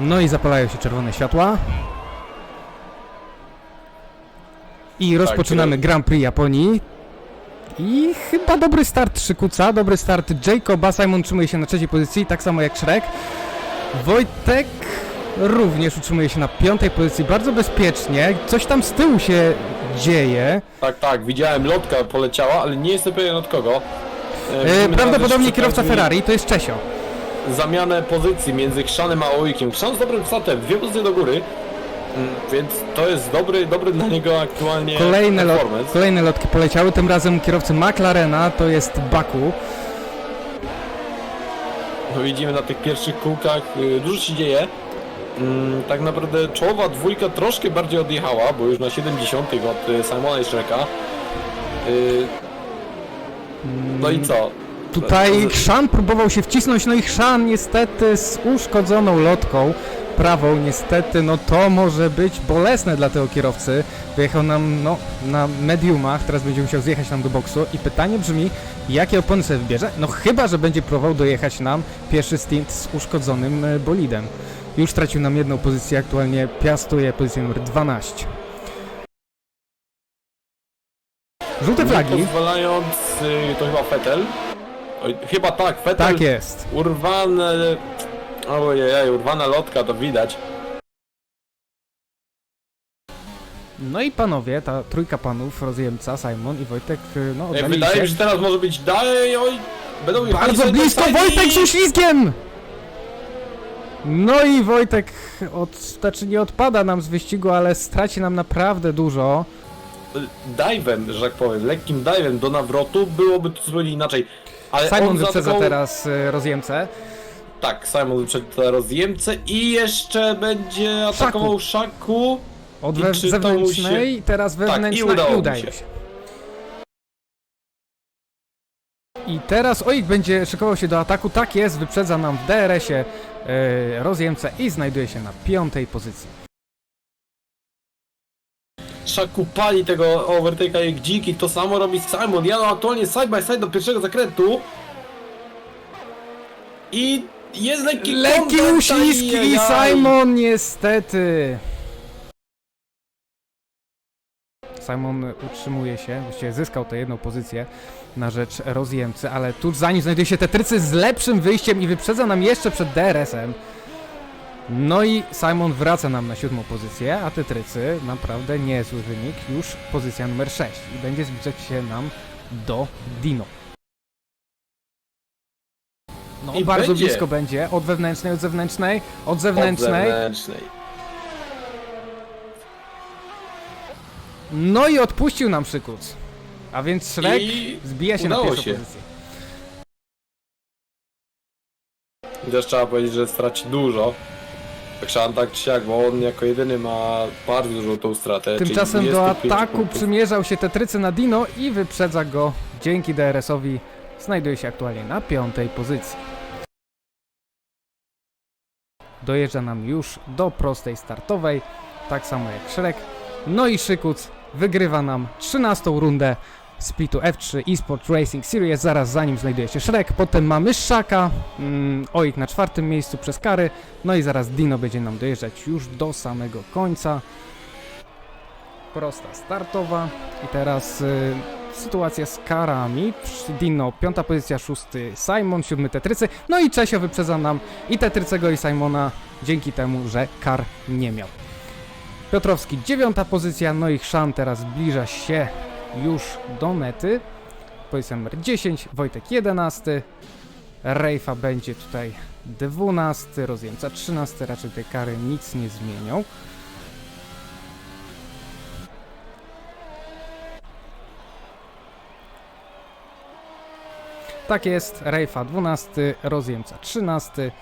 No i zapalają się czerwone światła. I rozpoczynamy tak. Grand Prix Japonii. I chyba dobry start Szykuca, dobry start Jacoba. Simon utrzymuje się na trzeciej pozycji, tak samo jak Shrek. Wojtek również utrzymuje się na piątej pozycji, bardzo bezpiecznie. Coś tam z tyłu się dzieje. Tak, tak, widziałem lotka poleciała, ale nie jestem pewien od kogo. E, E, prawdopodobnie kierowca Ferrari, to jest Czesio. Zamianę pozycji między Krzanem a Ojkiem. Krzan z dobrym startem, dwie pozycje do góry. Mm, Więc to jest dobry, dobry dla niego aktualnie Kolejne, lot, kolejne lotki poleciały, tym razem kierowcy McLarena, to jest Baku. No widzimy na tych pierwszych kółkach, y, dużo się dzieje. Mm, Tak naprawdę czołowa dwójka troszkę bardziej odjechała, bo już na 70 od y, Simona i Shreka. Y, No i co? Tutaj Chrzan próbował się wcisnąć, no i Chrzan niestety z uszkodzoną lotką prawą, niestety, no to może być bolesne dla tego kierowcy. Wyjechał nam, no, na mediumach, teraz będzie musiał zjechać nam do boksu i pytanie brzmi, jakie opony sobie wybierze? No chyba, że będzie próbował dojechać nam pierwszy stint z uszkodzonym e, bolidem. Już stracił nam jedną pozycję, aktualnie piastuje pozycję numer 12. Żółte Nie flagi. pozwalając, y, to chyba Fetel. Oj, chyba tak, Fetel. Tak jest. Urwane... Ojej, urwana lotka, to widać. No i panowie, ta trójka panów, rozjemca, Simon i Wojtek, y, no Ej, oddali wydaje się. mi się, że teraz może być dalej, oj... Będą jechali Bardzo blisko. Wojtek z uślizgiem! No i Wojtek, od, znaczy nie odpada nam z wyścigu, ale straci nam naprawdę dużo. Dive'em, że tak powiem, lekkim dive'em do nawrotu byłoby to zupełnie inaczej. Ale Simon on wyprzedza teraz y, rozjemcę. Tak, Simon wyprzedza rozjemcę i jeszcze będzie atakował Szaku. Od I we, czy to zewnętrznej, teraz wewnętrzna i udało mu udaje się. się. I teraz Oik będzie szykował się do ataku, tak jest, wyprzedza nam w DRS-ie y, rozjemcę i znajduje się na piątej pozycji. Szaku pali tego overtake'a jak dziki, to samo robi Simon. Jadą aktualnie side by side do pierwszego zakrętu. I jest lekki Lekki kontakt, uścisk i. Simon niestety. Simon utrzymuje się, właściwie zyskał tę jedną pozycję na rzecz rozjemcy, ale tuż za nim znajduje się Tetrycy z lepszym wyjściem i wyprzedza nam jeszcze przed DRS-em. No i Simon wraca nam na siódmą pozycję, a Tetrycy naprawdę niezły wynik, już pozycja numer 6 i będzie zbliżać się nam do Dino. No I bardzo będzie. blisko będzie, od wewnętrznej, od zewnętrznej, od Od zewnętrznej. zewnętrznej. No i odpuścił nam Szykuc. A więc Shrek I zbija się na pierwszą się. pozycję. też trzeba powiedzieć, że straci dużo. Krzan tak czy siak, bo on jako jedyny ma bardzo dużą tą stratę. czyli Tymczasem do 25 ataku punktów. przymierzał się Tetrycy na Dino i wyprzedza go dzięki DRS-owi. Znajduje się aktualnie na piątej pozycji. Dojeżdża nam już do prostej startowej, tak samo jak Shrek. No i Szykuc wygrywa nam 13 rundę splitu F3 eSport Racing Series. Zaraz za nim znajduje się Shrek, potem mamy Szaka, mm, Oik na czwartym miejscu przez kary. No i zaraz Dino będzie nam dojeżdżać już do samego końca. Prosta startowa. I teraz y, sytuacja z karami. Dino, piąta pozycja, szósty Simon, siódmy Tetrycy. No i Czesio wyprzedza nam i Tetrycego i Simona dzięki temu, że kar nie miał. Piotrowski, dziewiąta pozycja, no i Chrzan teraz zbliża się już do mety. Pozycja numer 10, Wojtek 11. Rejfa będzie tutaj 12, rozjemca 13, raczej te kary nic nie zmienią. Tak jest, Rejfa 12, rozjemca 13,